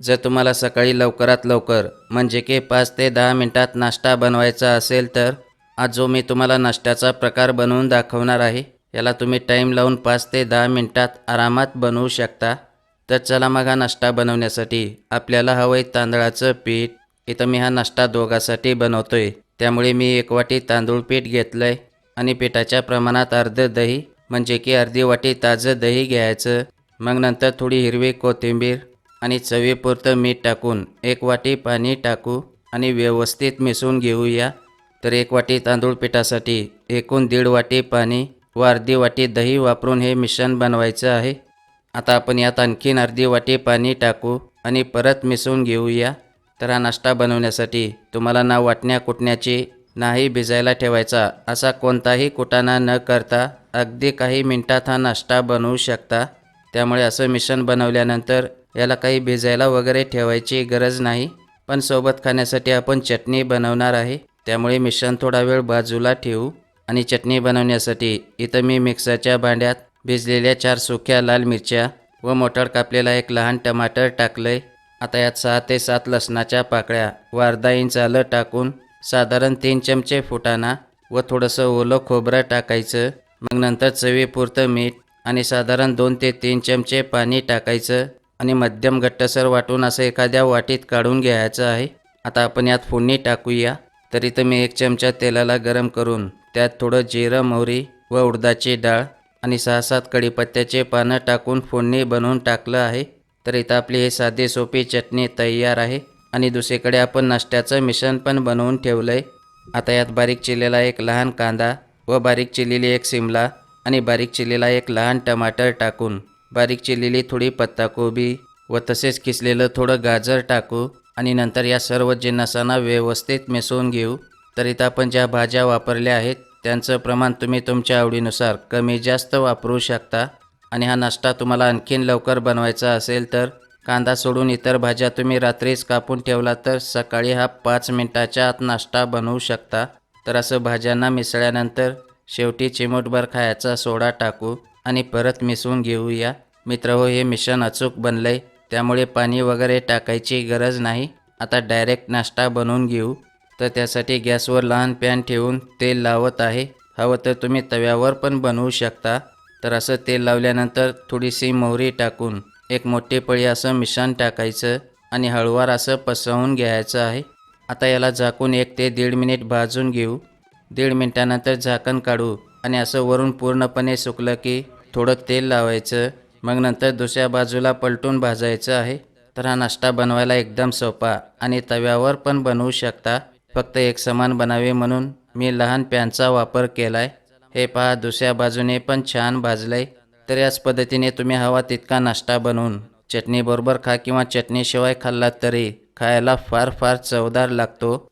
जर तुम्हाला सकाळी लवकरात लवकर म्हणजे की पाच ते दहा मिनटात नाश्ता बनवायचा असेल तर आज जो मी तुम्हाला नाश्त्याचा प्रकार बनवून दाखवणार आहे याला तुम्ही टाईम लावून पाच ते दहा मिनटात आरामात बनवू शकता. तर चला मग हा नाश्ता बनवण्यासाठी आपल्याला हवं आहे तांदळाचं पीठ. इथं मी हा नाश्ता दोघांसाठी बनवतोय. त्यामुळे मी एक वाटी तांदूळ पीठ घेतलं आहे आणि पिठाच्या प्रमाणात अर्ध दही म्हणजे की अर्धी वाटी ताजं दही घ्यायचं. मग नंतर थोडी हिरवी कोथिंबीर आणि चवीपुरतं मीठ टाकून एक वाटी पाणी टाकू आणि व्यवस्थित मिसळून घेऊया. तर एक वाटी तांदूळ पिठासाठी एकूण दीड वाटी पाणी व अर्धी वाटी दही वापरून हे मिश्रण बनवायचं आहे. आता आपण यात आणखीन अर्धी वाटी पाणी टाकू आणि परत मिसळून घेऊया. तर हा नाश्ता बनवण्यासाठी तुम्हाला ना वाटण्या कुटण्याची नाही भिजायला ठेवायचा असा कोणताही कुटाणा न करता अगदी काही मिनटात हा नाश्ता बनवू शकता. त्यामुळे असं मिश्रण बनवल्यानंतर याला काही भिजायला वगैरे ठेवायची गरज नाही. पण सोबत खाण्यासाठी आपण चटणी बनवणार आहे. त्यामुळे मिश्रण थोडा वेळ बाजूला ठेवू. आणि चटणी बनवण्यासाठी इथं मी मिक्सरच्या भांड्यात भिजलेल्या चार सुक्या लाल मिरच्या व मोटर कापलेला एक लहान टमाटर टाकलंय. आता यात सहा ते सात लसणाच्या पाकळ्या व अर्धा इंच आलं टाकून साधारण तीन चमचे फुटाणा व थोडंसं ओलं खोबरं टाकायचं. मग नंतर चवीपुरतं मीठ आणि साधारण दोन ते तीन चमचे पाणी टाकायचं. आणि मध्यम घट्टसर वाटून असं एखाद्या वाटीत काढून घ्यायचं आहे. आता आपण यात फोडणी टाकूया. तर इथं मी एक चमचा तेलाला गरम करून त्यात थोडं जिरं मोहरी व उडदाची डाळ आणि सहा सात कढीपत्त्याचे पानं टाकून फोडणी बनवून टाकलं आहे. तर इथं आपली ही साधी सोपी चटणी तयार आहे. आणि दुसरीकडे आपण नाश्त्याचं मिश्रण पण बनवून ठेवलं आहे आता यात बारीक चिरलेला एक लहान कांदा व बारीक चिरलेली एक शिमला आणि बारीक चिरलेला एक लहान टमाटर टाकून बारीक चिरलेली थोडी पत्ताकोबी व तसेच किसलेलं थोडं गाजर टाकू आणि नंतर या सर्व जिन्नसांना व्यवस्थित मिसळून घेऊ. तर इथं आपण ज्या भाज्या वापरल्या आहेत त्यांचं प्रमाण तुम्ही तुमच्या आवडीनुसार कमी जास्त वापरू शकता. आणि हा नाश्ता तुम्हाला आणखीन लवकर बनवायचा असेल तर कांदा सोडून इतर भाज्या तुम्ही रात्रीच कापून ठेवला तर सकाळी हा पाच मिनटाच्या आत नाश्ता बनवू शकता. तर असं भाज्यांना मिसळल्यानंतर शेवटी चिमूटभर खायचा सोडा टाकू. आणि परत मिसळून घेऊया. मित्र हो हे मिश्रण अचूक बनलंय. त्यामुळे पाणी वगैरे टाकायची गरज नाही. आता डायरेक्ट नाश्ता बनवून घेऊ. तर त्यासाठी गॅसवर लहान पॅन ठेवून तेल लावत आहे. हवं तर तुम्ही तव्यावर पण बनवू शकता. तर असं तेल लावल्यानंतर थोडीशी मोहरी टाकून एक मोठी पळी असं मिश्रण टाकायचं आणि हळूवार असं पसरवून घ्यायचं आहे. आता याला झाकून एक ते दीड मिनिट भाजून घेऊ. दीड मिनिटानंतर झाकण काढू आणि असं वरून पूर्णपणे सुकलं की थोडं तेल लावायचं मग नंतर दुसऱ्या बाजूला पलटून भाजायचं आहे. तर हा नाश्ता बनवायला एकदम सोपा आणि तव्यावर पण बनवू शकता. फक्त एक समान बनावे म्हणून मी लहान पॅनचा वापर केलाय. हे पहा दुसऱ्या बाजूने पण छान भाजलंय. तर याच पद्धतीने तुम्ही हवा तितका नाश्ता बनवून चटणीबरोबर खा किंवा चटणीशिवाय खाल्लात तरी खायला फार फार चवदार लागतो.